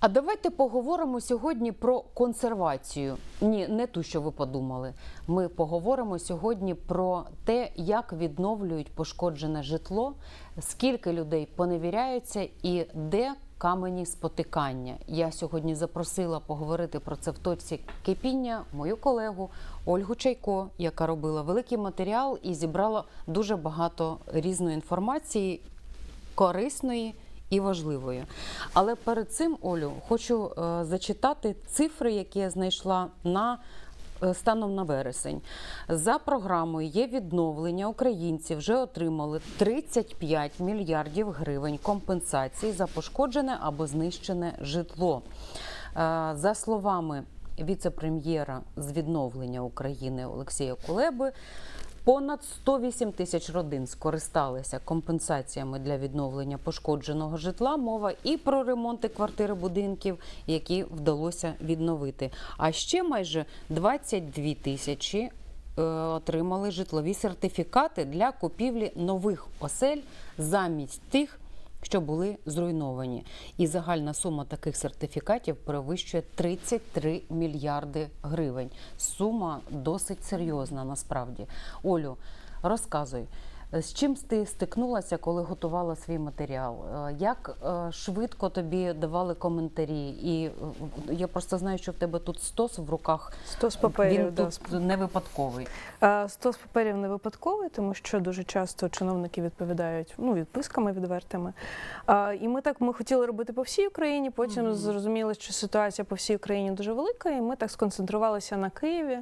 А давайте поговоримо сьогодні про консервацію. Ні, не ту, що ви подумали. Ми поговоримо сьогодні про те, як відновлюють пошкоджене житло, скільки людей поневіряються і де камені спотикання. Я сьогодні запросила поговорити про це в точці кипіння мою колегу Ольгу Чайко, яка робила великий матеріал і зібрала дуже багато різної інформації корисної і важливою. Але перед цим, Олю, хочу е, зачитати цифри, які я знайшла на е, станом на вересень. За програмою є відновлення. Українці вже отримали 35 мільярдів гривень компенсації за пошкоджене або знищене житло. Е, За словами віце-прем'єра з відновлення України Олексія Кулеби. Понад 108 тисяч родин скористалися компенсаціями для відновлення пошкодженого житла. Мова і про ремонти квартири будинків, які вдалося відновити. А ще майже 22 тисячі е, отримали житлові сертифікати для купівлі нових осель замість тих, що були зруйновані. І загальна сума таких сертифікатів перевищує 33 мільярди гривень. Сума досить серйозна насправді. Олю, розказуй. З чим ти стикнулася, коли готувала свій матеріал? Е, Як е, швидко тобі давали коментарі? І е, я просто знаю, що в тебе тут стос в руках. Стос паперів, Він да. тут не випадковий. Стос паперів не випадковий, тому що дуже часто чиновники відповідають ну, відписками відвертими. І ми так ми хотіли робити по всій Україні. Потім Мгм. зрозуміли, що ситуація по всій Україні дуже велика, і ми так сконцентрувалися на Києві.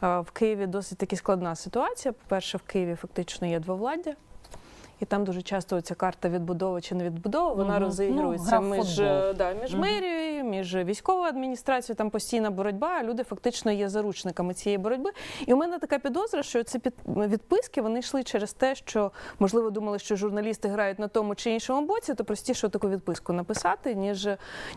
А, в Києві досить таки складна ситуація. По-перше, в Києві фактично є двовладдя. І там дуже часто ця карта відбудова чи не відбудова, вона угу. розігрується Ну, між, футбол. е, да, між угу. мерією, між військовою адміністрацією, там постійна боротьба, а люди фактично є заручниками цієї боротьби. І у мене така підозра, що ці відписки вони йшли через те, що можливо думали, що журналісти грають на тому чи іншому боці, то простіше таку відписку написати, ніж,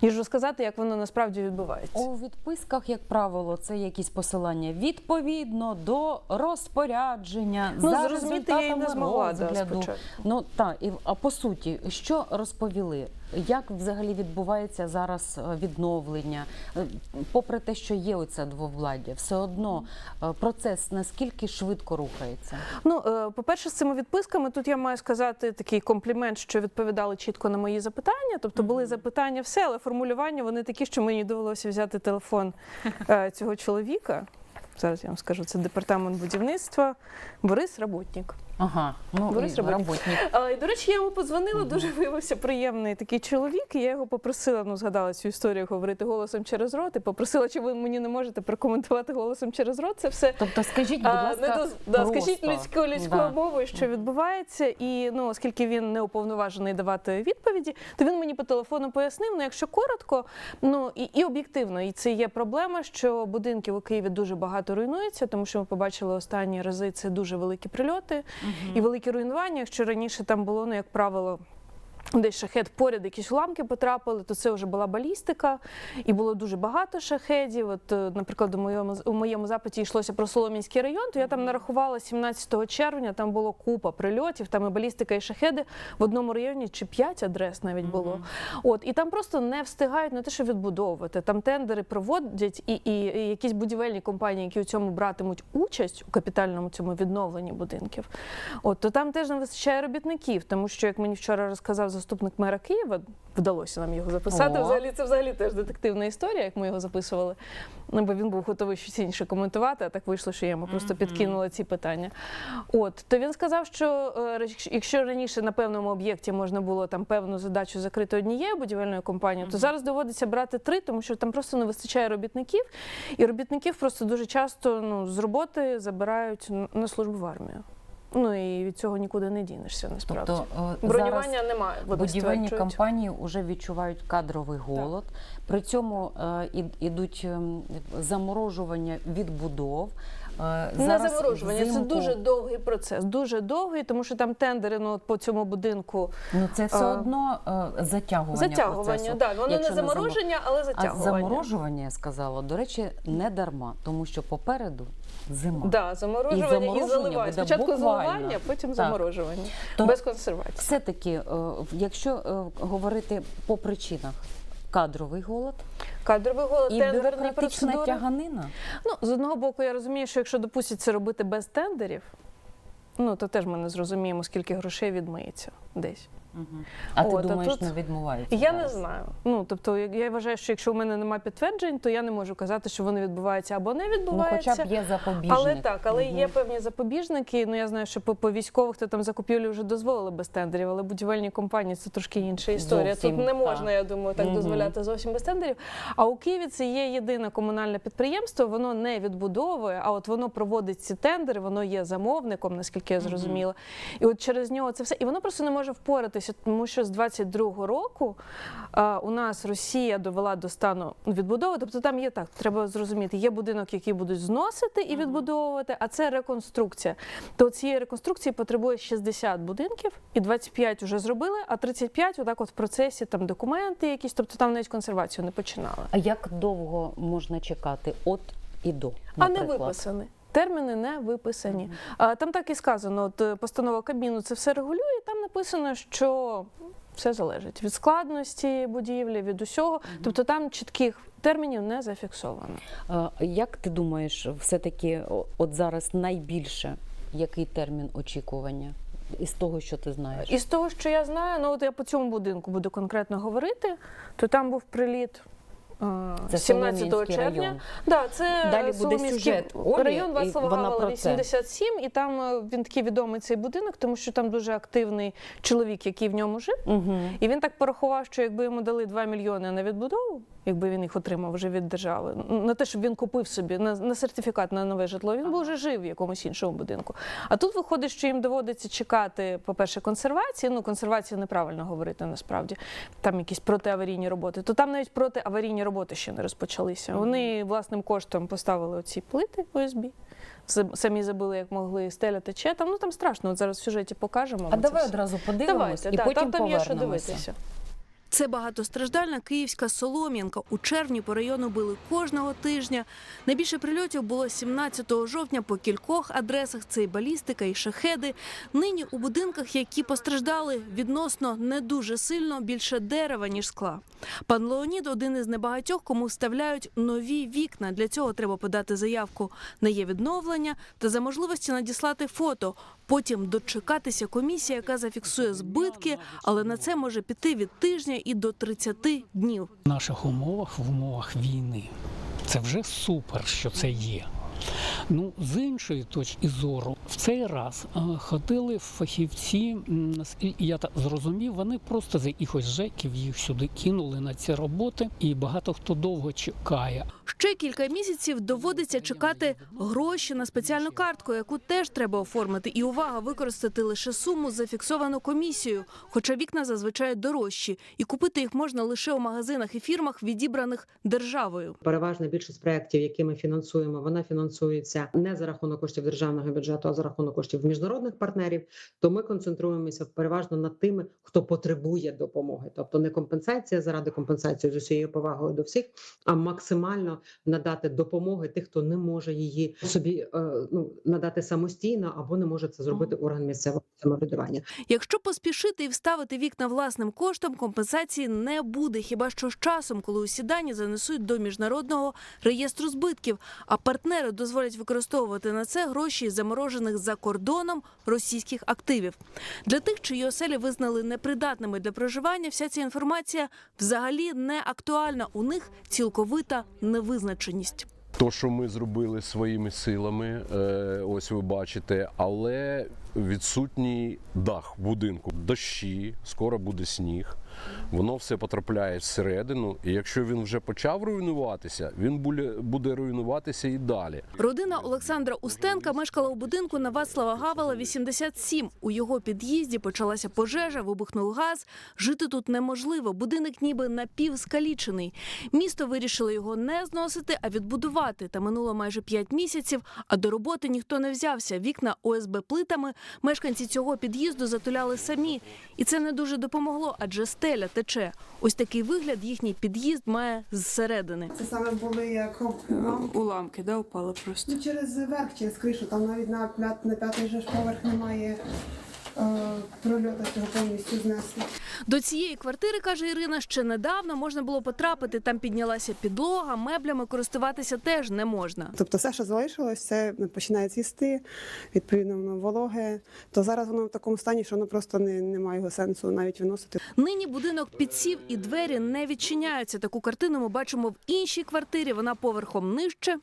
ніж розказати, як воно насправді відбувається. У відписках, як правило, це якісь посилання відповідно до розпорядження. Ну, за зрозуміти я і не змогла да, розгляду. спочатку. Ну так, і а по суті, що розповіли? Як взагалі відбувається зараз е, відновлення? Е, Попри те, що є оце двовладдя, все одно е, процес наскільки швидко рухається? Ну, по-перше, з цими відписками тут я маю сказати такий комплімент, що відповідали чітко на мої запитання. Тобто були запитання, все, але формулювання вони такі, що мені довелося взяти телефон цього чоловіка. Зараз я вам скажу, це департамент будівництва Борис Работнік. Ага, ну Борис і Роботник. до речі, я йому подзвонила, дуже виявився приємний такий чоловік. І я його попросила, ну згадала цю історію говорити голосом через рот. І попросила, чи ви мені не можете прокоментувати голосом через рот. Це все Тобто, скажіть, будь А, не да, скажіть людською людською Да. мовою, що відбувається, і ну оскільки він не уповноважений давати відповіді, то він мені по телефону пояснив. Ну, якщо коротко, ну і, і об'єктивно, і це є проблема, що будинків у Києві дуже багато руйнується, тому що ми побачили останні рази це дуже великі прильоти і великі руйнування. Якщо раніше там було, ну як правило. Десь шахет поряд, якісь уламки потрапили, то це вже була балістика, і було дуже багато шахедів. От, е, наприклад, у моєму у моєму запиті йшлося про Соломінський район, то я там нарахувала 17 червня, там було купа прильотів, там і балістика, і шахеди в одному районі чи 5 адрес навіть було. От і там просто не встигають на те, що відбудовувати. Там тендери проводять, і, і, і якісь будівельні компанії, які у цьому братимуть участь у капітальному цьому відновленні будинків. От то там теж не вистачає робітників, тому що як мені вчора розказав заступник мера Києва, вдалося нам його записати. О. Взагалі це взагалі теж детективна історія, як ми його записували. Ну, бо він був готовий щось інше коментувати, а так вийшло, що я йому просто підкинула ці питання. От то він сказав, що е, якщо раніше на певному об'єкті можна було там певну задачу закрити однією будівельною компанією, то зараз доводиться брати три, тому що там просто не вистачає робітників, і робітників просто дуже часто ну з роботи забирають на службу в армію. Ну і від цього нікуди не дінешся, насправді. Тобто е, Бронювання зараз немає. вони будівельні компанії вже відчувають кадровий голод. При цьому е, ідуть ем, заморожування відбудов. Е, Не зараз заморожування, це дуже довгий процес. Дуже довгий, тому що там тендери ну, по цьому будинку Ну це все А, одно е, затягування. затягування. процесу. Да, воно Якщо не не замор- замороження, але А затягування. заморожування я сказала, до речі, не дарма, тому що попереду зима. Да, заморожування і, заморожування заливання. Спочатку буквально. заливання, потім Так. заморожування. То Без консервації. все-таки, е, якщо е, говорити по причинах, кадровий голод Кадровий голод, і тендерні процедури. тяганина. Ну, з одного боку, я розумію, що якщо допустять це робити без тендерів, ну то теж ми не зрозуміємо, скільки грошей відмиється десь. А ти От, а думаєш, тут- не відмоваються? Я не зараз? знаю. Ну тобто, я- я вважаю, що якщо в мене немає підтверджень, то я не можу казати, що вони відбуваються або не Ну, відбуваються. хоча б є запобіжник. Але так, але є певні запобіжники. Ну я знаю, що по, по військових то там закупівлі вже дозволили без тендерів, але будівельні компанії це трошки інша історія. Зовсім, Тут не можна, так. я думаю, так Мгм. дозволяти зовсім без тендерів. А у Києві це є єдине комунальне підприємство. Воно не відбудовує, а от воно проводить ці тендери, воно є замовником, наскільки я зрозуміла. І от через нього це все. І воно просто не може впоратися, тому що з 22-го року а, у нас Росія довела до стану відбудови. Тобто там є так, треба зрозуміти, є будинок, який будуть зносити і відбудовувати, а це реконструкція. То цієї реконструкції потребує 60 будинків, і 25 вже зробили, а 35 отак от в процесі там документи якісь, тобто там навіть консервацію не починали. А як довго можна чекати от і до? А не наприклад? Терміни не виписані. А, там так і сказано: от е, постанова Кабміну це все регулює. Там написано, що все залежить від складності будівлі, від усього. Тобто там чітких термінів не зафіксовано. А, Як ти думаєш, все-таки от зараз найбільше який термін очікування із того, що ти знаєш? Із того, що я знаю, ну от я по цьому будинку буду конкретно говорити, то там був приліт. Е, Це 17 червня. район. Да, це Далі буде сюжет Олі, район Васлова Вацлава це. 87, і там е, він такий відомий цей будинок, тому що там дуже активний чоловік, який в ньому жив. Угу. І він так порахував, що якби йому дали 2 мільйони на відбудову, якби він їх отримав вже від держави, на те, щоб він купив собі на, на сертифікат на нове житло, він би вже жив в якомусь іншому будинку. А тут виходить, що їм доводиться чекати, по-перше, консервації. Ну, консервацію неправильно говорити насправді. Там якісь протиаварійні роботи. То там навіть протиаварійні роботи ще не розпочалися. Вони власним коштом поставили оці плити ОСБ. Самі забили, як могли, стеля тече. Там ну там страшно. От зараз в сюжеті покажемо. А давай одразу подивимось Давайте, і да, потім там, там є що дивитися. Це багатостраждальна київська Солом'янка. У червні по району били кожного тижня. Найбільше прильотів було 17 жовтня по кількох адресах. Це і балістика, і шахеди. Нині у будинках, які постраждали відносно не дуже сильно, більше дерева ніж скла. Пан Леонід один із небагатьох, кому вставляють нові вікна. Для цього треба подати заявку на є відновлення та за можливості надіслати фото. Потім дочекатися комісія, яка зафіксує збитки, але на це може піти від тижня і до 30 днів. В наших умовах, в умовах війни, це вже супер, що це є. Ну, з іншої точки зору, в цей раз е, ходили фахівці, я так зрозумів, вони просто з якихось жеків їх сюди кинули на ці роботи, і багато хто довго чекає. Ще кілька місяців доводиться чекати гроші на спеціальну картку, яку теж треба оформити. І увага використати лише суму зафіксовану комісією. Хоча вікна зазвичай дорожчі, і купити їх можна лише у магазинах і фірмах, відібраних державою. Переважна більшість проєктів, які ми фінансуємо, вона фінансується не за рахунок коштів державного бюджету, а за рахунок коштів міжнародних партнерів. То ми концентруємося переважно над тими, хто потребує допомоги, тобто не компенсація заради компенсації з усією повагою до всіх, а максимально надати допомоги тих, хто не може її собі е, ну надати самостійно або не може це зробити орган місцевого самоврядування. Якщо поспішити і вставити вікна власним коштом, компенсації не буде. Хіба що з часом, коли усі дані занесуть до міжнародного реєстру збитків, а партнери дозволять використовувати на це гроші заморожених за кордоном російських активів. Для тих, чиї оселі визнали непридатними для проживання, вся ця інформація взагалі не актуальна. У них цілковита невизначеність. То, що ми зробили своїми силами, е, ось ви бачите, але відсутній дах будинку. Дощі, скоро буде сніг. Воно все потрапляє всередину, і якщо він вже почав руйнуватися, він буде, руйнуватися і далі. Родина Олександра Устенка мешкала у будинку на Вацлава Гавела 87. У його під'їзді почалася пожежа, вибухнув газ. Жити тут неможливо. Будинок ніби напівскалічений. Місто вирішило його не зносити, а відбудувати. Та минуло майже 5 місяців, а до роботи ніхто не взявся. Вікна ОСБ плитами мешканці цього під'їзду затуляли самі. І це не дуже допомогло, адже стеля тече. Ось такий вигляд їхній під'їзд має зсередини. Це саме були як уламки. Уламки, да, упали просто. Ну, через верх, через кришу, там навіть на, п'ят, на п'ятий же ж поверх немає е, прольоту, цього повністю знесли. До цієї квартири, каже Ірина, ще недавно можна було потрапити. Там піднялася підлога, меблями користуватися теж не можна. Тобто все, що залишилось, це починає цвісти, відповідно, воно вологе. То зараз воно в такому стані, що воно просто не, немає його сенсу навіть виносити. Нині будинок підсів і двері не відчиняються. Таку картину ми бачимо в іншій квартирі. Вона поверхом нижче.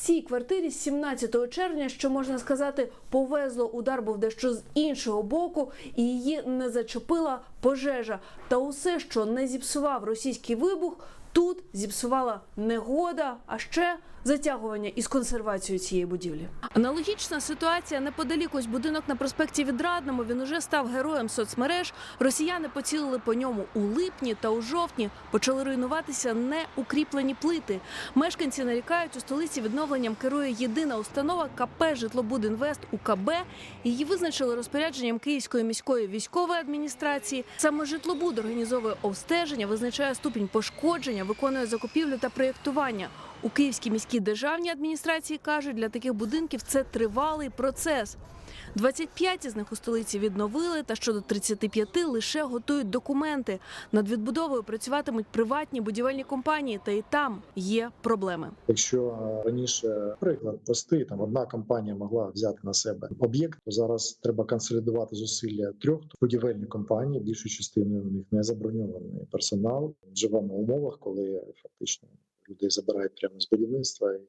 Цій квартирі з 17 червня, що можна сказати, повезло удар був дещо з іншого боку, і її не зачепила пожежа. Та усе, що не зіпсував російський вибух, тут зіпсувала негода, а ще затягування із консервацією цієї будівлі. Аналогічна ситуація неподалік ось будинок на проспекті Відрадному. Він уже став героєм соцмереж. Росіяни поцілили по ньому у липні та у жовтні. Почали руйнуватися неукріплені плити. Мешканці нарікають у столиці відновленням керує єдина установа КП Житлобудінвест УКБ. Її визначили розпорядженням Київської міської військової адміністрації. Саме житлобуд організовує обстеження, визначає ступінь пошкодження, виконує закупівлю та проєктування. У Київській міській державній адміністрації кажуть, для таких будинків це тривалий процес. 25 із них у столиці відновили, та щодо 35 лише готують документи. Над відбудовою працюватимуть приватні будівельні компанії, та і там є проблеми. Якщо е, раніше приклад простий, там одна компанія могла взяти на себе об'єкт, то зараз треба консолідувати зусилля трьох будівельні компанії. Більшою частиною у них не заброньований персонал. Живемо в умовах, коли фактично людей забирають прямо з будівництва і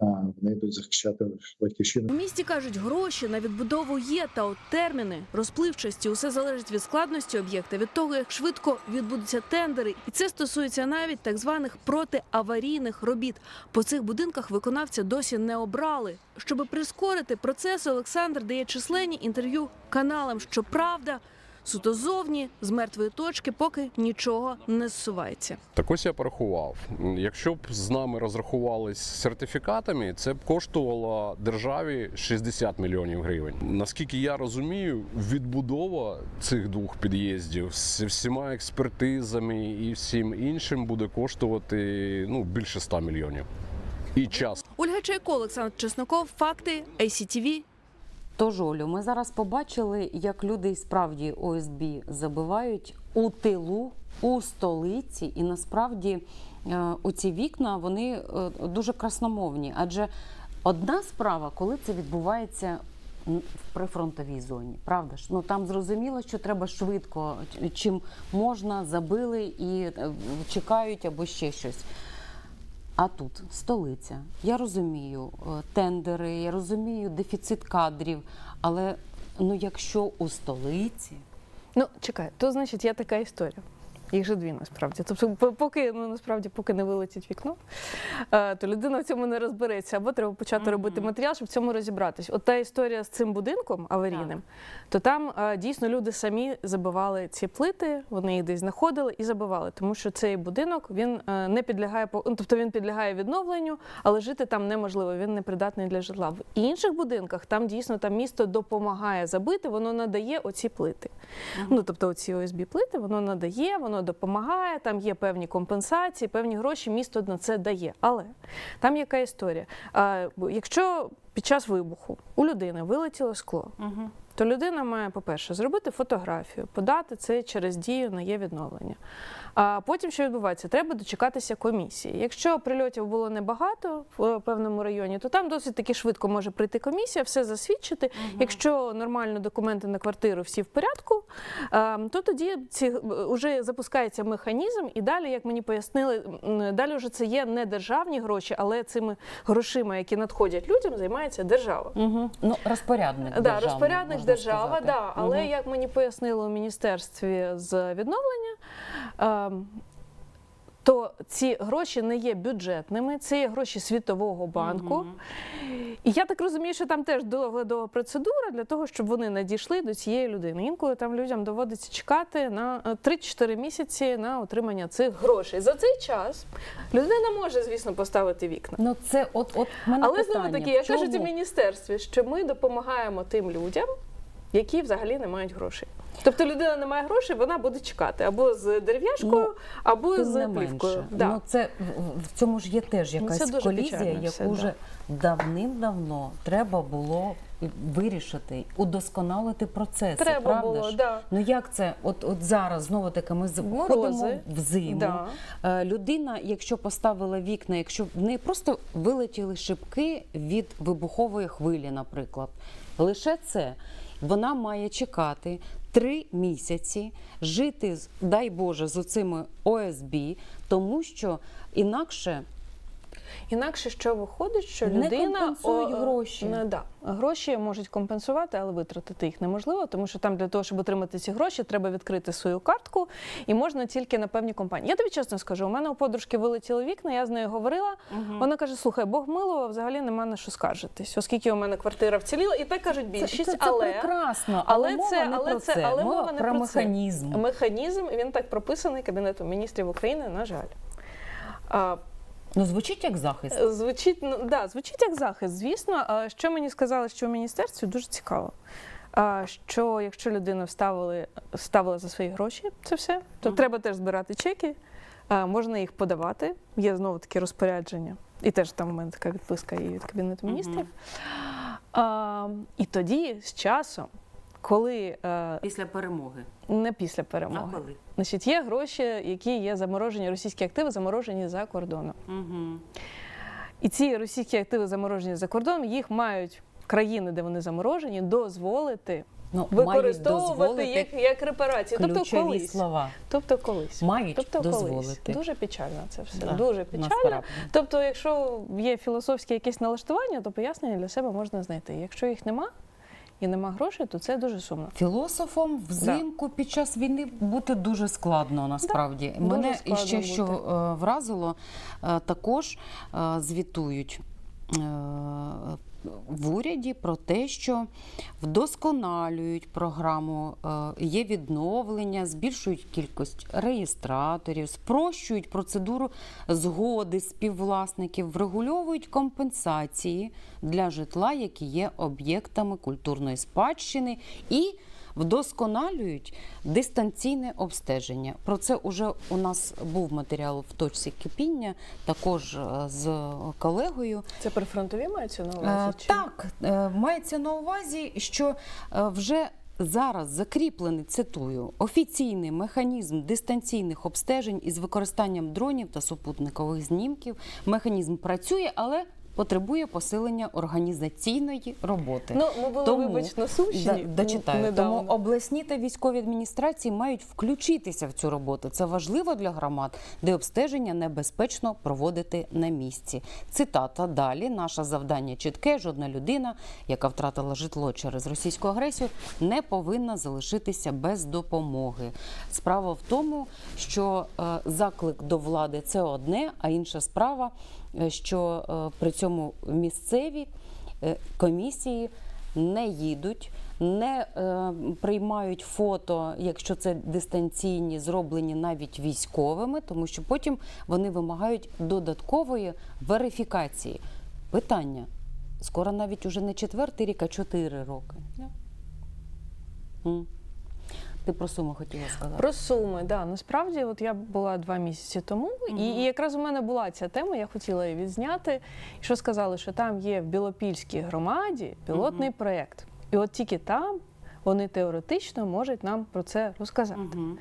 вони йдуть захищати батьківщину. У місті кажуть, гроші на відбудову є, та от терміни, розпливчасті, усе залежить від складності об'єкта, від того, як швидко відбудуться тендери. І це стосується навіть так званих протиаварійних робіт. По цих будинках виконавця досі не обрали. Щоб прискорити процес, Олександр дає численні інтерв'ю каналам. Щоправда, суто зовні з мертвої точки, поки нічого не зсувається. Так ось я порахував. Якщо б з нами розрахувались сертифікатами, це б коштувало державі 60 мільйонів гривень. Наскільки я розумію, відбудова цих двох під'їздів з всіма експертизами і всім іншим буде коштувати ну більше 100 мільйонів. І час. Ольга Чайко, Олександр Чесноков, факти ICTV, Тож, Олю, ми зараз побачили, як люди справді ОСБ забивають у тилу, у столиці, і насправді е, оці вікна вони е, дуже красномовні. Адже одна справа, коли це відбувається в прифронтовій зоні, правда ж? Ну там зрозуміло, що треба швидко, чим можна, забили і е, чекають або ще щось. А тут столиця. Я розумію е, тендери, я розумію дефіцит кадрів, але ну якщо у столиці. Ну, чекай, то значить я така історія. Їх же дві насправді. Тобто, поки ну насправді, поки не вилетить вікно, е, то людина в цьому не розбереться. Або треба почати Мгм. робити матеріал, щоб в цьому розібратись. От та історія з цим будинком аварійним, то там е, дійсно люди самі забивали ці плити, вони їх десь знаходили і забивали, тому що цей будинок він е, не підлягає ну, тобто він підлягає відновленню, але жити там неможливо. Він не придатний для житла. В інших будинках там дійсно там місто допомагає забити, воно надає оці плити. Ну тобто оці ОСБ плити, воно надає, воно допомагає. Там є певні компенсації, певні гроші. Місто на це дає. Але там яка історія? Якщо під час вибуху у людини вилетіло скло, то людина має, по-перше, зробити фотографію, подати це через дію на є відновлення. А потім що відбувається? Треба дочекатися комісії. Якщо прильотів було небагато в певному районі, то там досить таки швидко може прийти комісія, все засвідчити. Якщо нормально документи на квартиру всі в порядку, то тоді ці вже запускається механізм, і далі, як мені пояснили, далі вже це є не державні гроші, але цими грошима, які надходять людям, займається держава. Угу. Ну, розпорядник. Да, державний, розпорядник держава, сказати. да, але Мгм. як мені пояснили у міністерстві з відновлення. ем, То ці гроші не є бюджетними, це є гроші Світового банку. Мгм. І я так розумію, що там теж доглядова процедура для того, щоб вони надійшли до цієї людини. Інколи там людям доводиться чекати на е, 3-4 місяці на отримання цих грошей. За цей час людина може, звісно, поставити вікна. Ну, це от, от мене Але питання. знову таки, в як кажуть у міністерстві, що ми допомагаємо тим людям, які взагалі не мають грошей. Тобто людина не має грошей, вона буде чекати або з дерев'яшкою, Ну, або з плівкою. Да. Ну, це, в- цьому ж є теж Ну, якась дуже колізія, яку все, да. вже давним-давно треба було вирішити, удосконалити процеси. Треба правда було, ж? да. Ну як це? От, от зараз знову таки ми входимо в зиму. Да. Е, Людина, якщо поставила вікна, якщо в неї просто вилетіли шибки від вибухової хвилі, наприклад, лише це вона має чекати три місяці, жити дай Боже з оцими ОСБ, тому що інакше Інакше що виходить, що Не людина компенсують о, гроші. Не, да. Гроші можуть компенсувати, але витратити їх неможливо, тому що там для того, щоб отримати ці гроші, треба відкрити свою картку, і можна тільки на певні компанії. Я тобі чесно скажу, у мене у подружки вилетіли вікна, я з нею говорила. Вона каже: слухай, Бог милував, взагалі нема на що скаржитись, оскільки у мене квартира вціліла, і так кажуть більшість, це, це, але. прекрасно, але, Але мова це, не але про це, це, але мова мова не про про це. механізм. Механізм він так прописаний Кабінетом міністрів України, на жаль. Ну звучить як захист. Звучить, ну, да, звучить як захист, звісно. Що мені сказали, що в міністерстві дуже цікаво. Що якщо людина вставили, вставила за свої гроші, це все, то Мгм. треба теж збирати чеки, можна їх подавати. Є знову таке розпорядження. І теж там у мене така відписка і від Кабінету міністрів. А, і тоді з часом, коли е, Після перемоги. не після перемоги, значить, є гроші, які є заморожені, російські активи заморожені за кордоном. Угу. І ці російські активи заморожені за кордоном, їх мають країни, де вони заморожені, дозволити Ну, використовувати дозволити як, як репарації. Тобто колись. слова. Тобто колись. Мають тобто дозволити. колись. Дуже печально це все. Да, Дуже печально. насправді. Тобто, якщо є філософське якесь налаштування, то пояснення для себе можна знайти. Якщо їх нема і нема грошей, то це дуже сумно. Філософом взимку під час війни бути дуже складно насправді. да, Мене складно ще що бути. е, вразило, е, також е, звітують. В уряді про те, що вдосконалюють програму, е, є відновлення, збільшують кількість реєстраторів, спрощують процедуру згоди співвласників, врегульовують компенсації для житла, які є об'єктами культурної спадщини, і вдосконалюють дистанційне обстеження. Про це вже у нас був матеріал в точці кипіння, також е, з колегою. Це прифронтові мається на Е, увазі? чи- Так, е, мається на увазі, що вже зараз закріплений, цитую, офіційний механізм дистанційних обстежень із використанням дронів та супутникових знімків. Механізм працює, але потребує посилення організаційної роботи. Ну, ми були, Тому- вибач, на Сумщині. Да, дочитаю. недавно. Тому обласні та військові адміністрації мають включитися в цю роботу. Це важливо для громад, де обстеження небезпечно проводити на місці. Цитата далі: наше завдання чітке. Жодна людина, яка втратила житло через російську агресію, не повинна залишитися без допомоги. Справа в тому, що е, заклик до влади це одне, а інша справа, що е, при цьому місцеві е, комісії не їдуть, не е, приймають фото, якщо це дистанційні, зроблені навіть військовими, тому що потім вони вимагають додаткової верифікації. Питання. Скоро навіть уже не четвертий рік, а чотири роки. М. Ти про суму хотіла сказати? Про суми, да. Насправді, от я була два місяці тому, і, і якраз у мене була ця тема, я хотіла її відзняти. І що сказали, що там є в Білопільській громаді пілотний проєкт. І от тільки там вони теоретично можуть нам про це розказати. Мгм.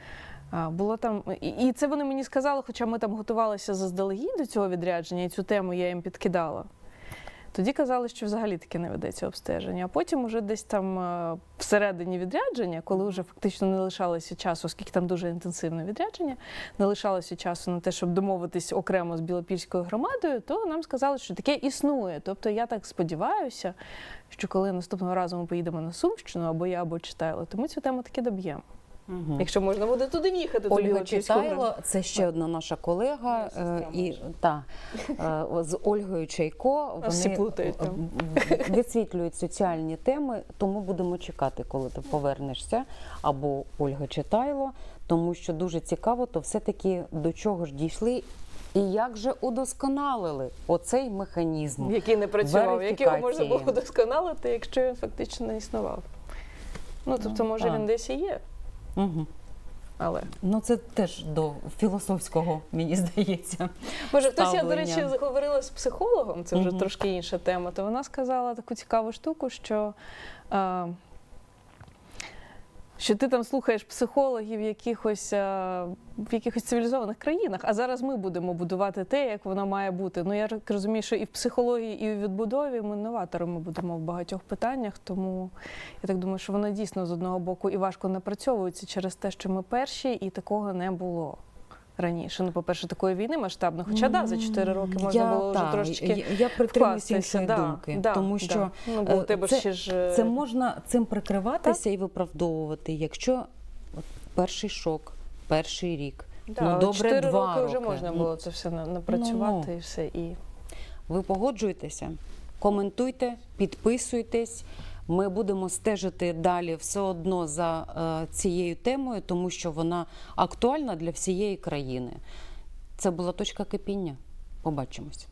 А, було там, і, і це вони мені сказали, хоча ми там готувалися заздалегідь до цього відрядження, і цю тему я їм підкидала. Тоді казали, що взагалі таке не ведеться обстеження. А потім, уже десь там е, всередині відрядження, коли вже фактично не лишалося часу, оскільки там дуже інтенсивне відрядження, не лишалося часу на те, щоб домовитись окремо з Білопільською громадою, то нам сказали, що таке існує. Тобто я так сподіваюся, що коли наступного разу ми поїдемо на Сумщину, або я, або читаю, то ми цю тему таки доб'ємо. Мгм. Якщо можна буде туди в'їхати, Ольга Читайло, це ще одна наша колега. Е, і, та, е, з Ольгою Чайко вони плутають висвітлюють соціальні теми, тому будемо чекати, коли ти повернешся, або Ольга Читайло, тому що дуже цікаво, то все-таки до чого ж дійшли. І як же удосконалили оцей механізм? який не працював, який можна було вдосконалити, якщо він фактично не існував. Ну тобто, може, він десь і є. Угу. Але Ну це теж до філософського, мені здається. Боже, хтось я, до речі, говорила з психологом, це вже угу. трошки інша тема. То вона сказала таку цікаву штуку, що, е, що ти там слухаєш психологів якихось, е, в якихось цивілізованих країнах, а зараз ми будемо будувати те, як воно має бути. Ну я розумію, що і в психології, і в відбудові ми новаторами будемо в багатьох питаннях. Тому я так думаю, що воно дійсно з одного боку і важко напрацьовується через те, що ми перші, і такого не було. Раніше, ну, по-перше, такої війни масштабної, хоча да, за 4 роки можна я, було вже та, трошки Я, я притримуюся іншої Да, думки, да, тому що ну, бо е, у тебе це- ще ж е, Це можна цим прикриватися і виправдовувати, якщо от, перший шок, перший рік. да, ну, добре, 4 два роки вже можна Ну, було це все напрацювати ну. і все. І Ви погоджуєтеся, коментуйте, підписуйтесь. Ми будемо стежити далі все одно за е, цією темою, тому що вона актуальна для всієї країни. Це була точка кипіння. Побачимось.